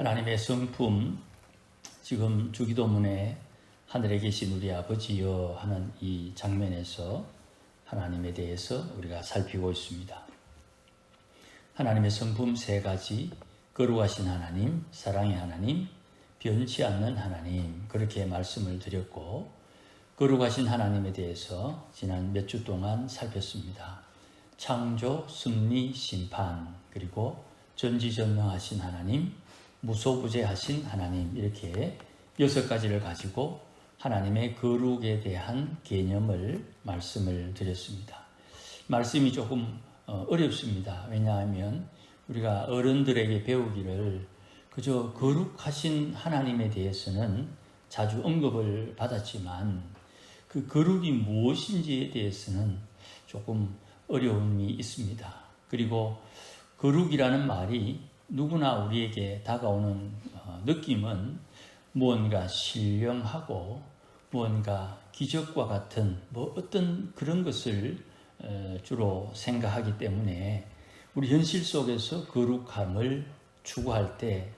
하나님의 성품, 지금 주기도문에 하늘에 계신 우리 아버지여 하는 이 장면에서 하나님에 대해서 우리가 살피고 있습니다. 하나님의 성품 세 가지, 거룩하신 하나님, 사랑의 하나님, 변치 않는 하나님, 그렇게 말씀을 드렸고, 거룩하신 하나님에 대해서 지난 몇 주 동안 살폈습니다. 창조, 승리, 심판, 그리고 전지전능하신 하나님, 무소부재하신 하나님, 이렇게 여섯 가지를 가지고 하나님의 거룩에 대한 개념을 말씀을 드렸습니다. 말씀이 조금 어, 어렵습니다. 왜냐하면 우리가 어른들에게 배우기를 그저 거룩하신 하나님에 대해서는 자주 언급을 받았지만 그 거룩이 무엇인지에 대해서는 조금 어려움이 있습니다. 그리고 거룩이라는 말이 누구나 우리에게 다가오는 어, 느낌은 무언가 신령하고 무언가 기적과 같은 뭐 어떤 그런 것을 어, 주로 생각하기 때문에 우리 현실 속에서 거룩함을 추구할 때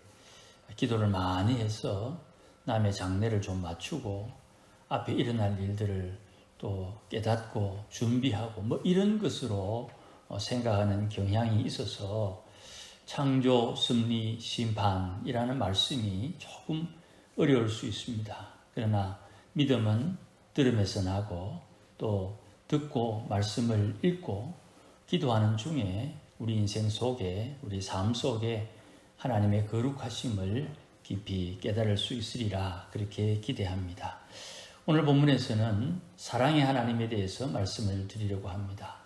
기도를 많이 해서 남의 장례를 좀 맞추고 앞에 일어날 일들을 또 깨닫고 준비하고 뭐 이런 것으로 어, 생각하는 경향이 있어서 창조, 승리, 심판이라는 말씀이 조금 어려울 수 있습니다. 그러나 믿음은 들음에서 나고 또 듣고 말씀을 읽고 기도하는 중에 우리 인생 속에 우리 삶 속에 하나님의 거룩하심을 깊이 깨달을 수 있으리라 그렇게 기대합니다. 오늘 본문에서는 사랑의 하나님에 대해서 말씀을 드리려고 합니다.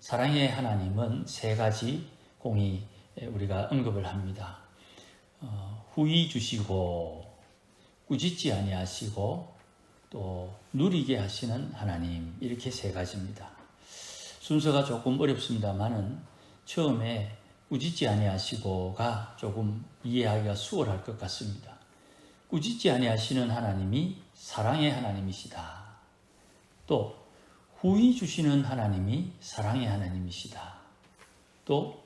사랑의 하나님은 세 가지 공이 우리가 언급을 합니다. 어, 후이 주시고 꾸짖지 아니하시고 또 누리게 하시는 하나님 이렇게 세 가지입니다. 순서가 조금 어렵습니다만은 처음에 꾸짖지 아니하시고가 조금 이해하기가 수월할 것 같습니다. 꾸짖지 아니하시는 하나님이 사랑의 하나님이시다. 또 후이 주시는 하나님이 사랑의 하나님이시다. 또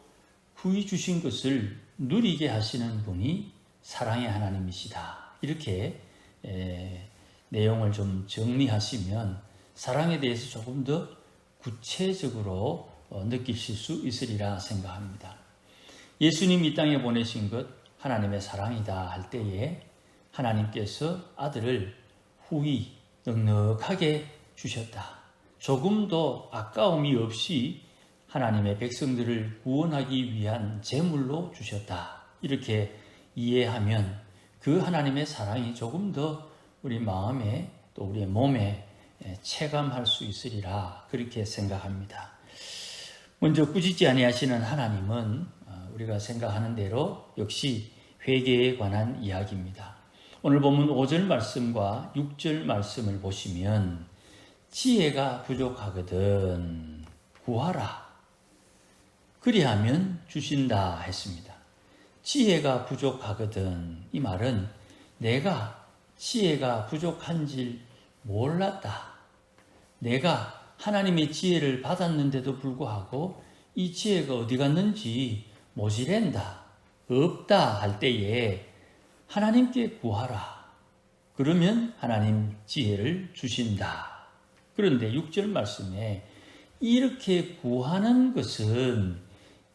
후이 주신 것을 누리게 하시는 분이 사랑의 하나님이시다. 이렇게 에, 내용을 좀 정리하시면 사랑에 대해서 조금 더 구체적으로 어, 느끼실 수 있으리라 생각합니다. 예수님 이 땅에 보내신 것 하나님의 사랑이다 할 때에 하나님께서 아들을 후히 넉넉하게 주셨다. 조금도 아까움이 없이 하나님의 백성들을 구원하기 위한 제물로 주셨다. 이렇게 이해하면 그 하나님의 사랑이 조금 더 우리 마음에 또 우리의 몸에 체감할 수 있으리라 그렇게 생각합니다. 먼저 꾸짖지 아니하시는 하나님은 어, 우리가 생각하는 대로 역시 회개에 관한 이야기입니다. 오늘 보면 5절 말씀과 6절 말씀을 보시면 지혜가 부족하거든 구하라 그리하면 주신다 했습니다. 지혜가 부족하거든 이 말은 내가 지혜가 부족한 줄 몰랐다. 내가 하나님의 지혜를 받았는데도 불구하고 이 지혜가 어디 갔는지 모질랜다. 없다 할 때에 하나님께 구하라. 그러면 하나님 지혜를 주신다. 그런데 6절 말씀에 이렇게 구하는 것은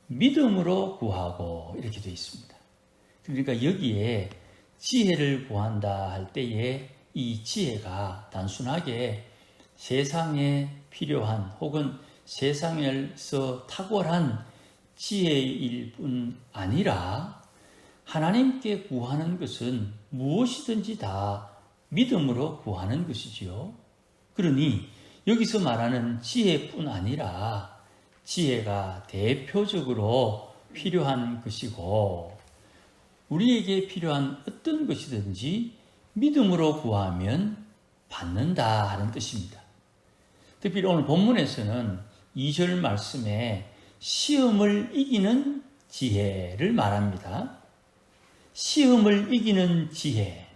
믿음으로 구하고 이렇게 되어 있습니다. 그러니까 여기에 지혜를 구한다 할 때에 이 지혜가 단순하게 세상에 필요한 혹은 세상에서 탁월한 지혜일 뿐 아니라 하나님께 구하는 것은 무엇이든지 다 믿음으로 구하는 것이지요. 그러니 여기서 말하는 지혜뿐 아니라 지혜가 대표적으로 필요한 것이고 우리에게 필요한 어떤 것이든지 믿음으로 구하면 받는다 하는 뜻입니다. 특별히 오늘 본문에서는 2절 말씀에 시험을 이기는 지혜를 말합니다. 시험을 이기는 지혜,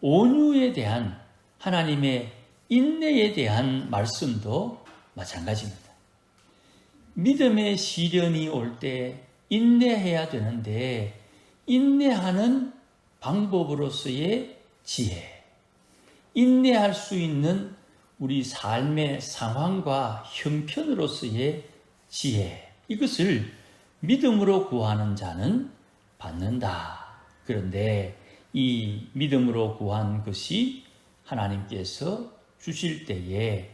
온유에 대한 하나님의 인내에 대한 말씀도 마찬가지입니다. 믿음의 시련이 올 때 인내해야 되는데 인내하는 방법으로서의 지혜, 인내할 수 있는 우리 삶의 상황과 형편으로서의 지혜, 이것을 믿음으로 구하는 자는 받는다. 그런데 이 믿음으로 구한 것이 하나님께서 주실 때에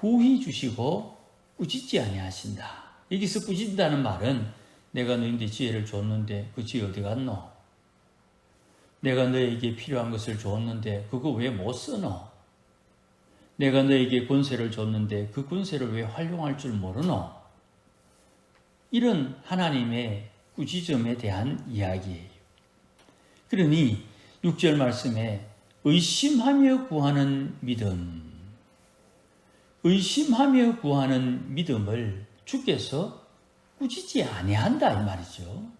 후히 주시고 꾸짖지 아니하신다. 여기서 꾸짖는다는 말은 내가 너희한테 지혜를 줬는데 그 지혜 어디 갔노? 내가 너에게 필요한 것을 줬는데 그거 왜 못 쓰노? 내가 너에게 권세를 줬는데 그 권세를 왜 활용할 줄 모르노? 이런 하나님의 꾸짖음에 대한 이야기예요. 그러니 6절 말씀에 의심하며 구하는 믿음, 의심하며 구하는 믿음을 주께서 꾸짖지 아니한다 이 말이죠.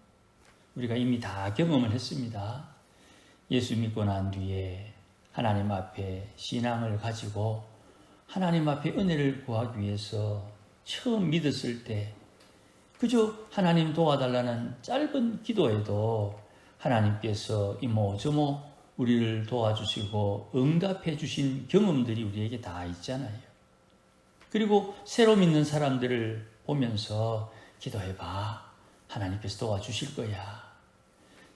우리가 이미 다 경험을 했습니다. 예수 믿고 난 뒤에 하나님 앞에 신앙을 가지고 하나님 앞에 은혜를 구하기 위해서 처음 믿었을 때 그저 하나님 도와달라는 짧은 기도에도 하나님께서 이모저모 우리를 도와주시고 응답해 주신 경험들이 우리에게 다 있잖아요. 그리고 새로 믿는 사람들을 보면서 기도해봐. 하나님께서 도와주실 거야.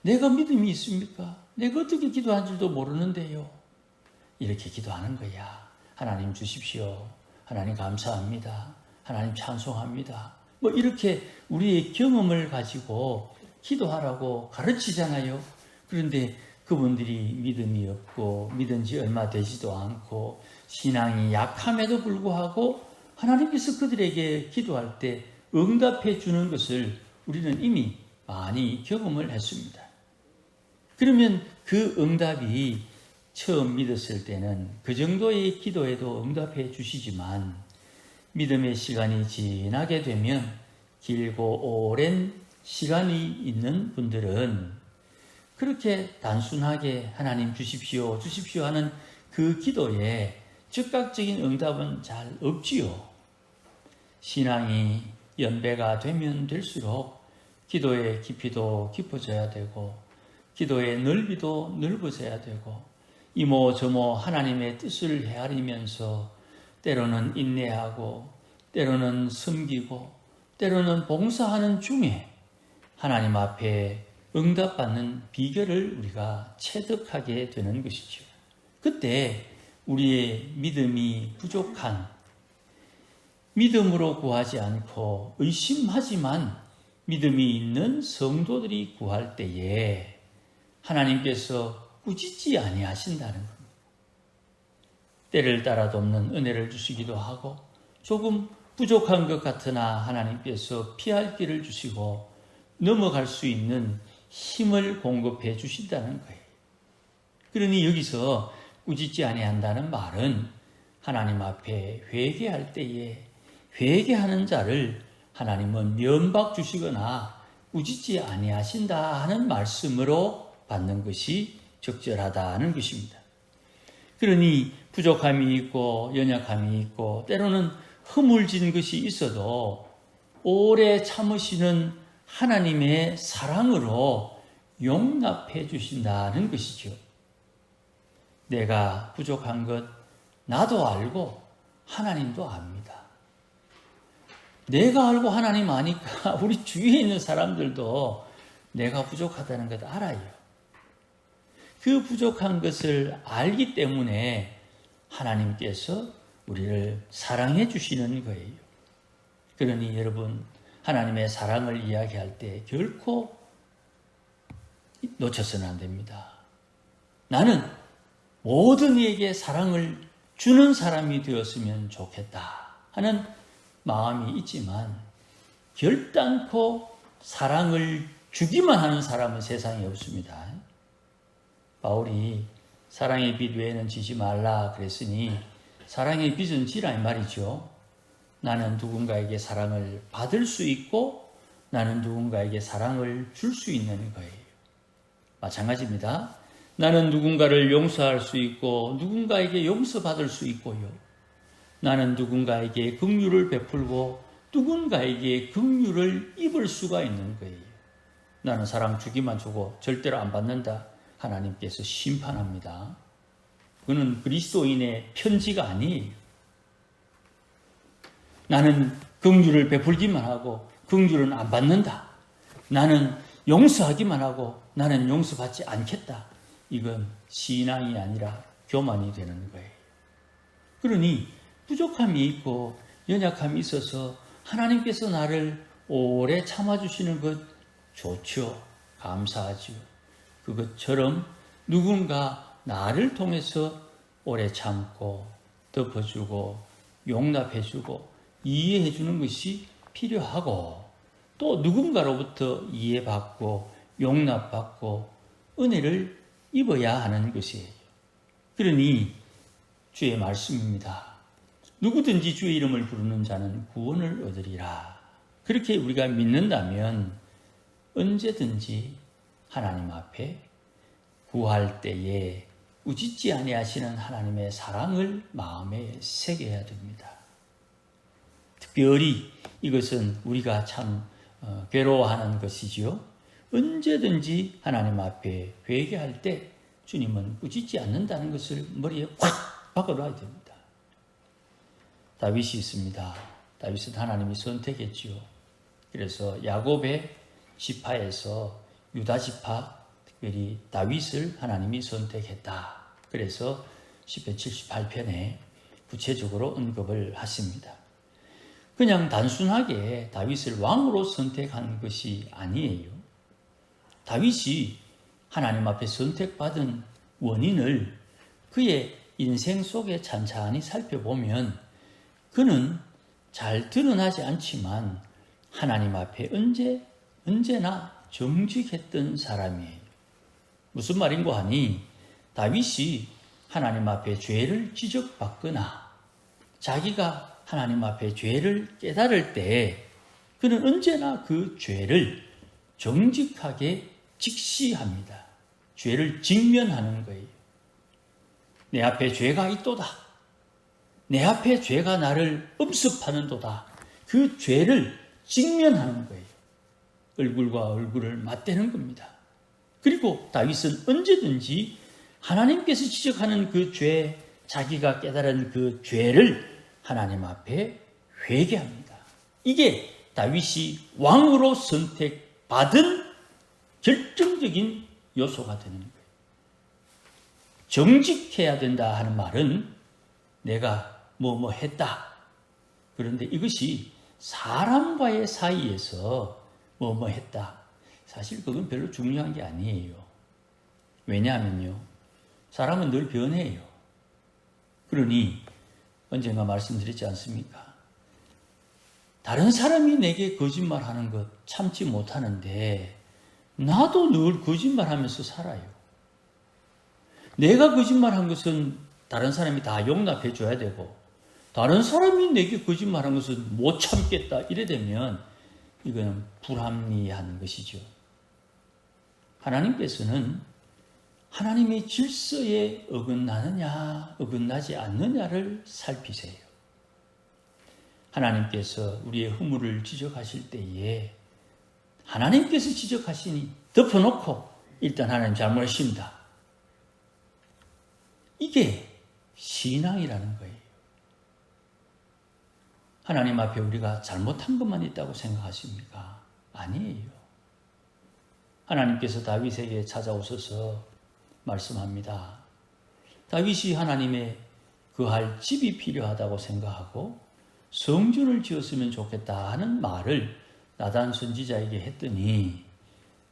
내가 믿음이 있습니까? 내가 어떻게 기도한 줄도 모르는데요. 이렇게 기도하는 거야. 하나님 주십시오. 하나님 감사합니다. 하나님 찬송합니다. 뭐 이렇게 우리의 경험을 가지고 기도하라고 가르치잖아요. 그런데 그분들이 믿음이 없고 믿은 지 얼마 되지도 않고 신앙이 약함에도 불구하고 하나님께서 그들에게 기도할 때 응답해 주는 것을 우리는 이미 많이 경험을 했습니다. 그러면 그 응답이 처음 믿었을 때는 그 정도의 기도에도 응답해 주시지만 믿음의 시간이 지나게 되면 길고 오랜 시간이 있는 분들은 그렇게 단순하게 하나님 주십시오, 주십시오 하는 그 기도에 즉각적인 응답은 잘 없지요. 신앙이 연배가 되면 될수록 기도의 깊이도 깊어져야 되고, 기도의 넓이도 넓어져야 되고, 이모저모 하나님의 뜻을 헤아리면서 때로는 인내하고, 때로는 섬기고, 때로는 봉사하는 중에 하나님 앞에 응답받는 비결을 우리가 체득하게 되는 것이죠. 그때 우리의 믿음이 부족한 믿음으로 구하지 않고 의심하지만 믿음이 있는 성도들이 구할 때에 하나님께서 꾸짖지 아니하신다는 겁니다. 때를 따라 돕는 은혜를 주시기도 하고 조금 부족한 것 같으나 하나님께서 피할 길을 주시고 넘어갈 수 있는 힘을 공급해 주신다는 거예요. 그러니 여기서 꾸짖지 아니한다는 말은 하나님 앞에 회개할 때에 회개하는 자를 하나님은 면박 주시거나 꾸짖지 아니하신다 하는 말씀으로 받는 것이 적절하다는 것입니다. 그러니 부족함이 있고 연약함이 있고 때로는 허물진 것이 있어도 오래 참으시는 하나님의 사랑으로 용납해 주신다는 것이죠. 내가 부족한 것 나도 알고 하나님도 압니다. 내가 알고 하나님 아니까 우리 주위에 있는 사람들도 내가 부족하다는 것 알아요. 그 부족한 것을 알기 때문에 하나님께서 우리를 사랑해 주시는 거예요. 그러니 여러분, 하나님의 사랑을 이야기할 때 결코 놓쳐서는 안 됩니다. 나는 모든 이에게 사랑을 주는 사람이 되었으면 좋겠다 하는 마음이 있지만 결단코 사랑을 주기만 하는 사람은 세상에 없습니다. 바울이 사랑의 빛 외에는 지지 말라 그랬으니 사랑의 지라 이 말이죠. 나는 누군가에게 사랑을 받을 수 있고 나는 누군가에게 사랑을 줄 수 있는 거예요. 마찬가지입니다. 나는 누군가를 용서할 수 있고 누군가에게 용서받을 수 있고요. 나는 누군가에게 긍휼을 베풀고 누군가에게 긍휼을 입을 수가 있는 거예요. 나는 사랑 주기만 주고 절대로 안 받는다. 하나님께서 심판합니다. 그는 그리스도인의 편지가 아니에요. 나는 긍휼을 베풀기만 하고 긍휼은 안 받는다. 나는 용서하기만 하고 나는 용서받지 않겠다. 이건 신앙이 아니라 교만이 되는 거예요. 그러니 부족함이 있고 연약함이 있어서 하나님께서 나를 오래 참아주시는 것 좋죠. 감사하죠. 그것처럼 누군가 나를 통해서 오래 참고 덮어주고 용납해주고 이해해주는 것이 필요하고 또 누군가로부터 이해받고 용납받고 은혜를 입어야 하는 것이에요. 그러니 주의 말씀입니다. 누구든지 주의 이름을 부르는 자는 구원을 얻으리라. 그렇게 우리가 믿는다면 언제든지 하나님 앞에 구할 때에 우짖지 아니하시는 하나님의 사랑을 마음에 새겨야 됩니다. 특별히 이것은 우리가 참 어, 괴로워하는 것이지요. 언제든지 하나님 앞에 회개할 때 주님은 꾸짖지 않는다는 것을 머리에 확 박아놔야 됩니다. 다윗이 있습니다. 다윗은 하나님이 선택했지요. 그래서 야곱의 지파에서 유다 지파, 특별히 다윗을 하나님이 선택했다. 그래서 10편 78편에 구체적으로 언급을 하십니다. 그냥 단순하게 다윗을 왕으로 선택한 것이 아니에요. 다윗이 하나님 앞에 선택받은 원인을 그의 인생 속에 찬찬히 살펴보면 그는 잘 드러나지 않지만 하나님 앞에 언제 언제나 정직했던 사람이에요. 무슨 말인고 하니 다윗이 하나님 앞에 죄를 지적받거나 자기가 하나님 앞에 죄를 깨달을 때 그는 언제나 그 죄를 정직하게 직시합니다. 죄를 직면하는 거예요. 내 앞에 죄가 있도다. 내 앞에 죄가 나를 음습하는 도다. 그 죄를 직면하는 거예요. 얼굴과 얼굴을 맞대는 겁니다. 그리고 다윗은 언제든지 하나님께서 지적하는 그 죄, 자기가 깨달은 그 죄를 하나님 앞에 회개합니다. 이게 다윗이 왕으로 선택 받은 결정적인 요소가 되는 거예요. 정직해야 된다 하는 말은 내가 뭐뭐 했다. 그런데 이것이 사람과의 사이에서 뭐뭐 했다. 사실 그건 별로 중요한 게 아니에요. 왜냐하면요. 사람은 늘 변해요. 그러니 언젠가 말씀드렸지 않습니까? 다른 사람이 내게 거짓말 하는 것 참지 못하는데 나도 늘 거짓말 하면서 살아요. 내가 거짓말 한 것은 다른 사람이 다 용납해 줘야 되고 다른 사람이 내게 거짓말 한 것은 못 참겠다 이래 되면 이거는 불합리한 것이죠. 하나님께서는 하나님의 질서에 어긋나느냐, 어긋나지 않느냐를 살피세요. 하나님께서 우리의 허물을 지적하실 때에 하나님께서 지적하시니 덮어놓고 일단 하나님 잘못했습니다. 이게 신앙이라는 거예요. 하나님 앞에 우리가 잘못한 것만 있다고 생각하십니까? 아니에요. 하나님께서 다윗에게 찾아오셔서 말씀합니다. 다윗이 하나님의 그할 집이 필요하다고 생각하고 성전을 지었으면 좋겠다 하는 말을 나단 선지자에게 했더니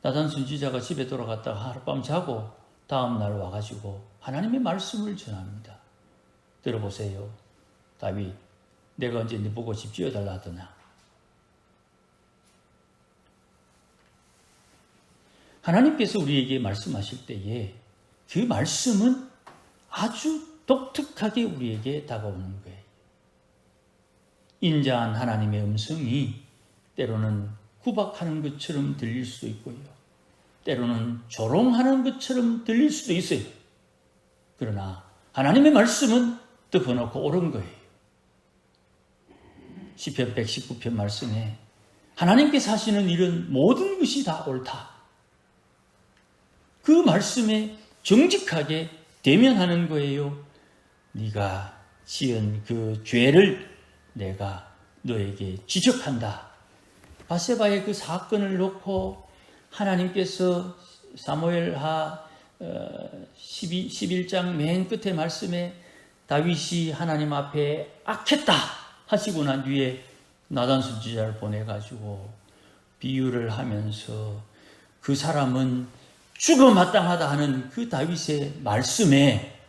나단 선지자가 집에 돌아갔다가 하룻밤 자고 다음 날 와가지고 하나님의 말씀을 전합니다. 들어보세요. 다윗, 내가 언제 네 보고 집 지어달라 하더나. 하나님께서 우리에게 말씀하실 때에 그 말씀은 아주 독특하게 우리에게 다가오는 거예요. 인자한 하나님의 음성이 때로는 구박하는 것처럼 들릴 수도 있고요. 때로는 조롱하는 것처럼 들릴 수도 있어요. 그러나 하나님의 말씀은 덮어놓고 옳은 거예요. 시편 119편 말씀에 하나님께서 하시는 일은 모든 것이 다 옳다. 그 말씀에 정직하게 대면하는 거예요. 네가 지은 그 죄를 내가 너에게 지적한다. 바세바의 그 사건을 놓고 하나님께서 사무엘하 12, 11장 맨 끝에 말씀에 다윗이 하나님 앞에 악했다 하시고 난 뒤에 나단 선지자를 보내가지고 비유를 하면서 그 사람은 죽어 마땅하다 하는 그 다윗의 말씀에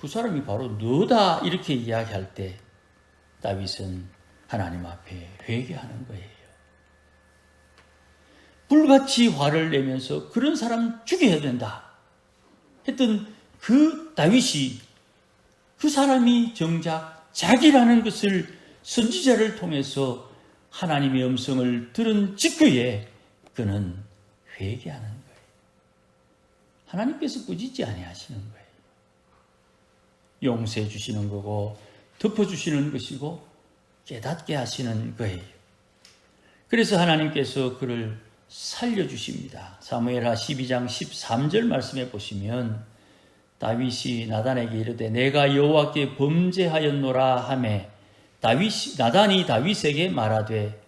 그 사람이 바로 너다 이렇게 이야기할 때 다윗은 하나님 앞에 회개하는 거예요. 불같이 화를 내면서 그런 사람 죽여야 된다 했던 그 다윗이 그 사람이 정작 자기라는 것을 선지자를 통해서 하나님의 음성을 들은 직후에 그는 회개하는 거예요. 하나님께서 꾸짖지 아니하시는 거예요. 용서해 주시는 거고 덮어 주시는 것이고 깨닫게 하시는 거예요. 그래서 하나님께서 그를 살려 주십니다. 사무엘하 12장 13절 말씀에 보시면 다윗이 나단에게 이르되 내가 여호와께 범죄하였노라 하매 다윗 나단이 다윗에게 말하되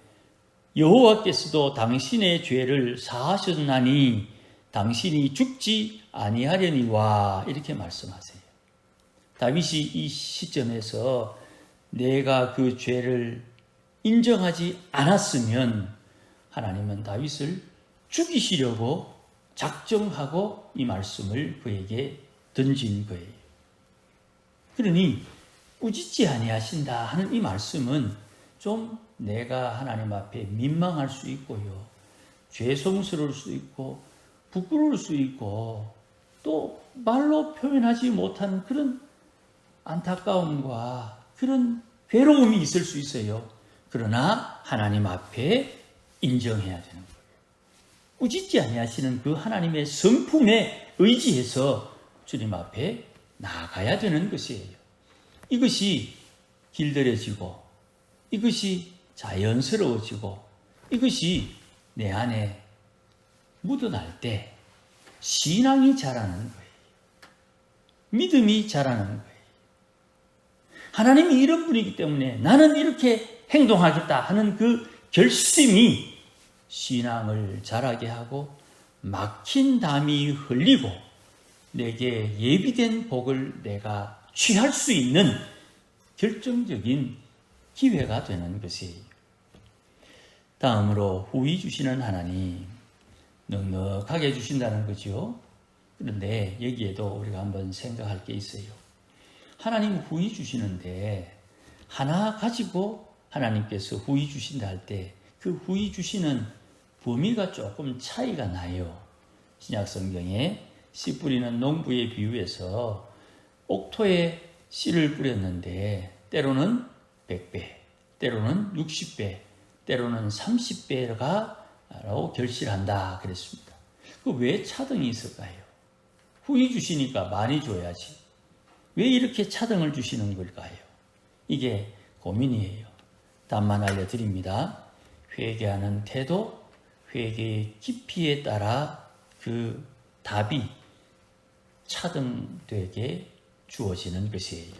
여호와께서도 당신의 죄를 사하셨나니 당신이 죽지 아니하려니와 이렇게 말씀하세요. 다윗이 이 시점에서 내가 그 죄를 인정하지 않았으면 하나님은 다윗을 죽이시려고 작정하고 이 말씀을 그에게 던진 거예요. 그러니 꾸짖지 아니하신다 하는 이 말씀은 좀 내가 하나님 앞에 민망할 수 있고요. 죄송스러울 수 있고 부끄러울 수 있고 또 말로 표현하지 못한 그런 안타까움과 그런 괴로움이 있을 수 있어요. 그러나 하나님 앞에 인정해야 되는 거예요. 꾸짖지 아니하시는 그 하나님의 성품에 의지해서 주님 앞에 나가야 되는 것이에요. 이것이 길들여지고 이것이 자연스러워지고 이것이 내 안에 묻어날 때 신앙이 자라는 거예요. 믿음이 자라는 거예요. 하나님이 이런 분이기 때문에 나는 이렇게 행동하겠다 하는 그 결심이 신앙을 자라게 하고 막힌 담이 흘리고 내게 예비된 복을 내가 취할 수 있는 결정적인 기회가 되는 것이에요. 다음으로 후이 주시는 하나님 넉넉하게 주신다는 거죠. 그런데 여기에도 우리가 한번 생각할 게 있어요. 하나님 후이 주시는데 하나 가지고 하나님께서 후이 주신다 할 때 그 후이 주시는 범위가 조금 차이가 나요. 신약 성경에 씨 뿌리는 농부의 비유에서 옥토에 씨를 뿌렸는데 때로는 100배, 때로는 60배, 때로는 30배가 라고 결실한다 그랬습니다. 그 왜 차등이 있을까요? 후이 주시니까 많이 줘야지. 왜 이렇게 차등을 주시는 걸까요? 이게 고민이에요. 답만 알려드립니다. 회개하는 태도, 회개의 깊이에 따라 그 답이 차등되게 주어지는 것이에요.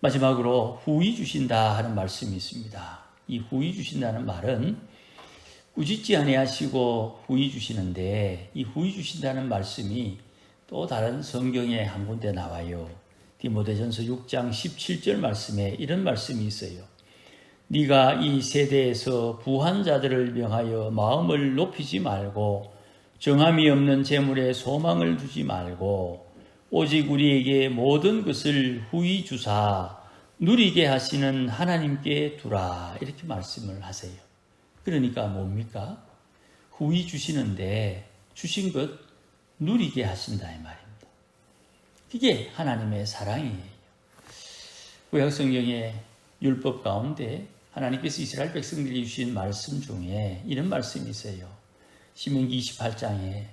마지막으로 후이 주신다 하는 말씀이 있습니다. 이 후이 주신다는 말은 꾸짖지 아니하시고 후이 주시는데 이 후이 주신다는 말씀이 또 다른 성경에 한 군데 나와요. 디모데전서 6장 17절 말씀에 이런 말씀이 있어요. 네가 이 세대에서 부한 자들을 명하여 마음을 높이지 말고 정함이 없는 재물에 소망을 두지 말고 오직 우리에게 모든 것을 후히 주사 누리게 하시는 하나님께 두라 이렇게 말씀을 하세요. 그러니까 뭡니까? 후히 주시는데 주신 것 누리게 하신다 이 말입니다. 그게 하나님의 사랑이에요. 구약 성경의 율법 가운데 하나님께서 이스라엘 백성들이 주신 말씀 중에 이런 말씀이 있어요. 신명기 28장에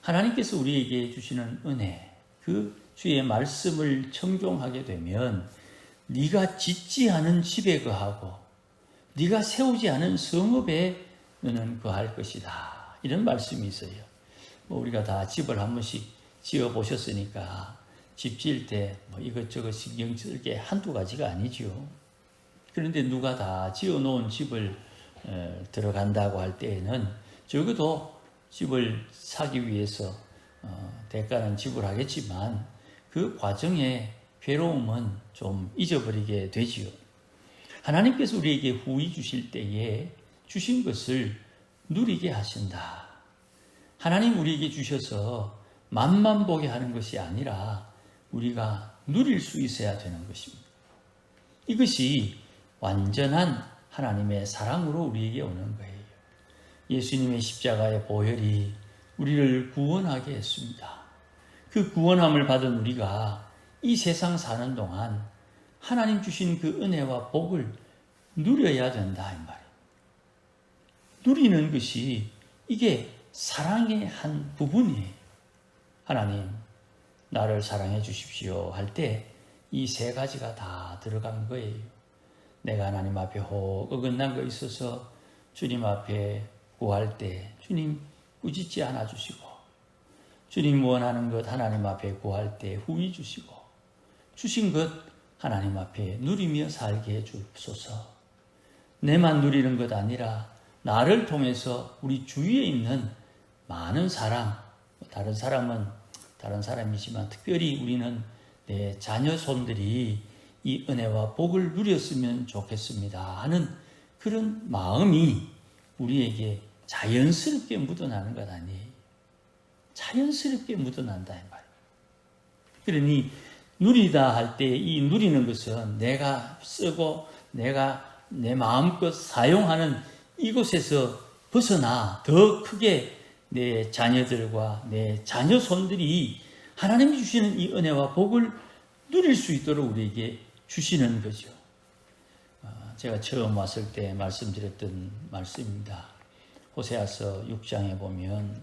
하나님께서 우리에게 주시는 은혜, 그 주의 말씀을 청종하게 되면 네가 짓지 않은 집에 거하고 네가 세우지 않은 성읍에 너는 거할 것이다. 이런 말씀이 있어요. 뭐 우리가 다 집을 한 번씩 지어 보셨으니까 집 지을 때 뭐 이것저것 신경 쓸 게 한두 가지가 아니죠. 그런데 누가 다 지어 놓은 집을 에, 들어간다고 할 때에는 적어도 집을 사기 위해서 어, 대가는 지불하겠지만 그 과정의 괴로움은 좀 잊어버리게 되지요. 하나님께서 우리에게 후히 주실 때에 주신 것을 누리게 하신다. 하나님 우리에게 주셔서 맛만 보게 하는 것이 아니라 우리가 누릴 수 있어야 되는 것입니다. 이것이 완전한 하나님의 사랑으로 우리에게 오는 거예요. 예수님의 십자가의 보혈이 우리를 구원하게 했습니다. 그 구원함을 받은 우리가 이 세상 사는 동안 하나님 주신 그 은혜와 복을 누려야 된다 이 말이에요. 누리는 것이 이게 사랑의 한 부분이에요. 하나님 나를 사랑해 주십시오 할 때 이 세 가지가 다 들어간 거예요. 내가 하나님 앞에 혹 어긋난 거 있어서 주님 앞에 구할 때 주님 꾸짖지 않아 주시고 주님 원하는 것 하나님 앞에 구할 때 후히 주시고 주신 것 하나님 앞에 누리며 살게 해 주소서. 내만 누리는 것 아니라 나를 통해서 우리 주위에 있는 많은 사람, 다른 사람은 다른 사람이지만 특별히 우리는 내 자녀 손들이 이 은혜와 복을 누렸으면 좋겠습니다 하는 그런 마음이 우리에게 자연스럽게 묻어나는 것 아니에요. 자연스럽게 묻어난다 이 말이에요. 그러니 누리다 할 때 이 누리는 것은 내가 쓰고 내가 내 마음껏 사용하는 이곳에서 벗어나 더 크게 내 자녀들과 내 자녀 손들이 하나님이 주시는 이 은혜와 복을 누릴 수 있도록 우리에게 주시는 거죠. 아, 제가 처음 왔을 때 말씀드렸던 말씀입니다. 호세아서 6장에 보면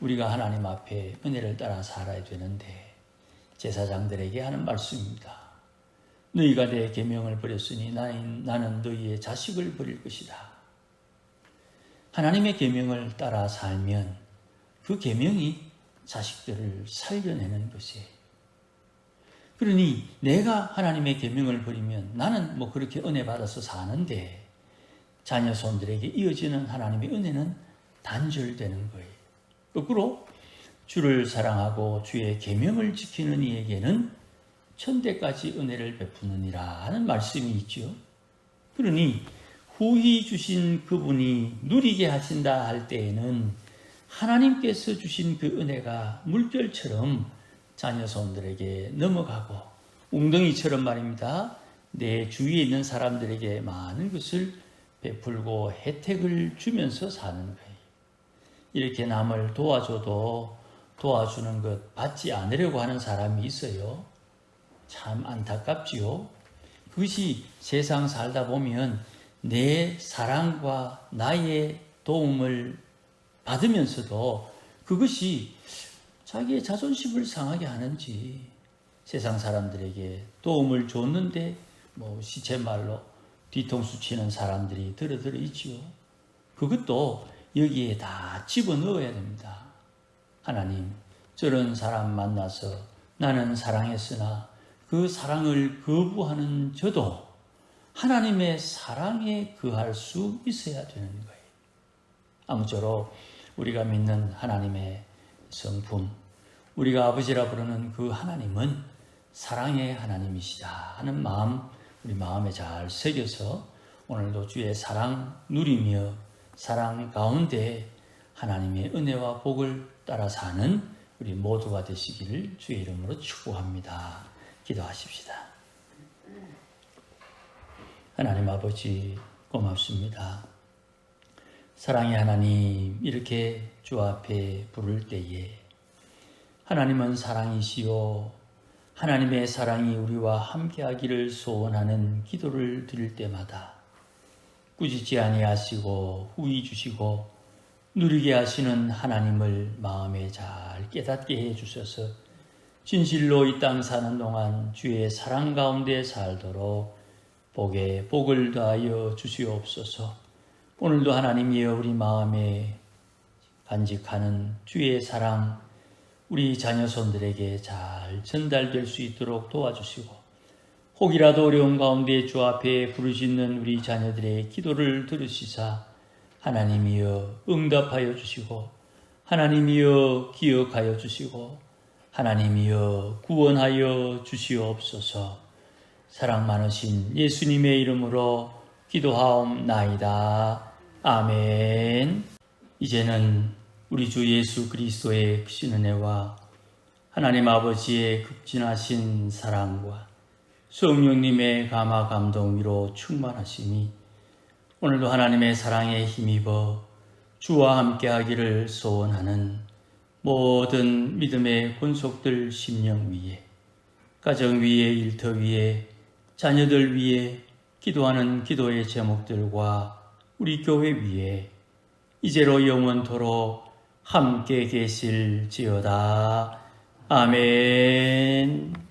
우리가 하나님 앞에 은혜를 따라 살아야 되는데 제사장들에게 하는 말씀입니다. 너희가 내 계명을 버렸으니 나는 너희의 자식을 버릴 것이다. 하나님의 계명을 따라 살면 그 계명이 자식들을 살려내는 것이에요. 그러니 내가 하나님의 계명을 버리면 나는 뭐 그렇게 은혜 받아서 사는데 자녀 손들에게 이어지는 하나님의 은혜는 단절되는 거예요. 거꾸로 주를 사랑하고 주의 계명을 지키는 이에게는 천대까지 은혜를 베푸느니라 하는 말씀이 있죠. 그러니 후히 주신 그분이 누리게 하신다 할 때에는 하나님께서 주신 그 은혜가 물결처럼 자녀 손들에게 넘어가고 웅덩이처럼 말입니다. 내 주위에 있는 사람들에게 많은 것을 베풀고 혜택을 주면서 사는 거예요. 이렇게 남을 도와줘도 도와주는 것 받지 않으려고 하는 사람이 있어요. 참 안타깝지요. 그것이 세상 살다 보면 내 사랑과 나의 도움을 받으면서도 그것이 자기의 자존심을 상하게 하는지 세상 사람들에게 도움을 줬는데 뭐 시체 말로 뒤통수 치는 사람들이 들어들어 있지요. 그것도 여기에 다 집어넣어야 됩니다. 하나님, 저런 사람 만나서 나는 사랑했으나 그 사랑을 거부하는 저도 하나님의 사랑에 거할 수 있어야 되는 거예요. 아무쪼록 우리가 믿는 하나님의 성품, 우리가 아버지라 부르는 그 하나님은 사랑의 하나님이시다 하는 마음, 우리 마음에 잘 새겨서 오늘도 주의 사랑 누리며 사랑 가운데 하나님의 은혜와 복을 따라 사는 우리 모두가 되시기를 주의 이름으로 축복합니다. 기도하십시다. 하나님 아버지 고맙습니다. 사랑의 하나님 이렇게 주 앞에 부를 때에 하나님은 사랑이시요 하나님의 사랑이 우리와 함께하기를 소원하는 기도를 드릴 때마다 꾸짖지 아니하시고 후히 주시고 누리게 하시는 하나님을 마음에 잘 깨닫게 해 주셔서 진실로 이 땅 사는 동안 주의 사랑 가운데 살도록 복에 복을 더하여 주시옵소서. 오늘도 하나님이여 우리 마음에 간직하는 주의 사랑 우리 자녀손들에게 잘 전달될 수 있도록 도와주시고 혹이라도 어려운 가운데 주 앞에 부르짖는 우리 자녀들의 기도를 들으시사 하나님이여 응답하여 주시고 하나님이여 기억하여 주시고 하나님이여 구원하여 주시옵소서 사랑 많으신 예수님의 이름으로 기도하옵나이다. 아멘. 이제는 우리 주 예수 그리스도의 크신 은혜와 하나님 아버지의 극진하신 사랑과 성령님의 감화 감동 위로 충만하시니 오늘도 하나님의 사랑에 힘입어 주와 함께 하기를 소원하는 모든 믿음의 권속들 심령 위에 가정 위에 일터 위에 자녀들 위에 기도하는 기도의 제목들과 우리 교회 위에 이제로 영원토록 함께 계실지어다. 아멘.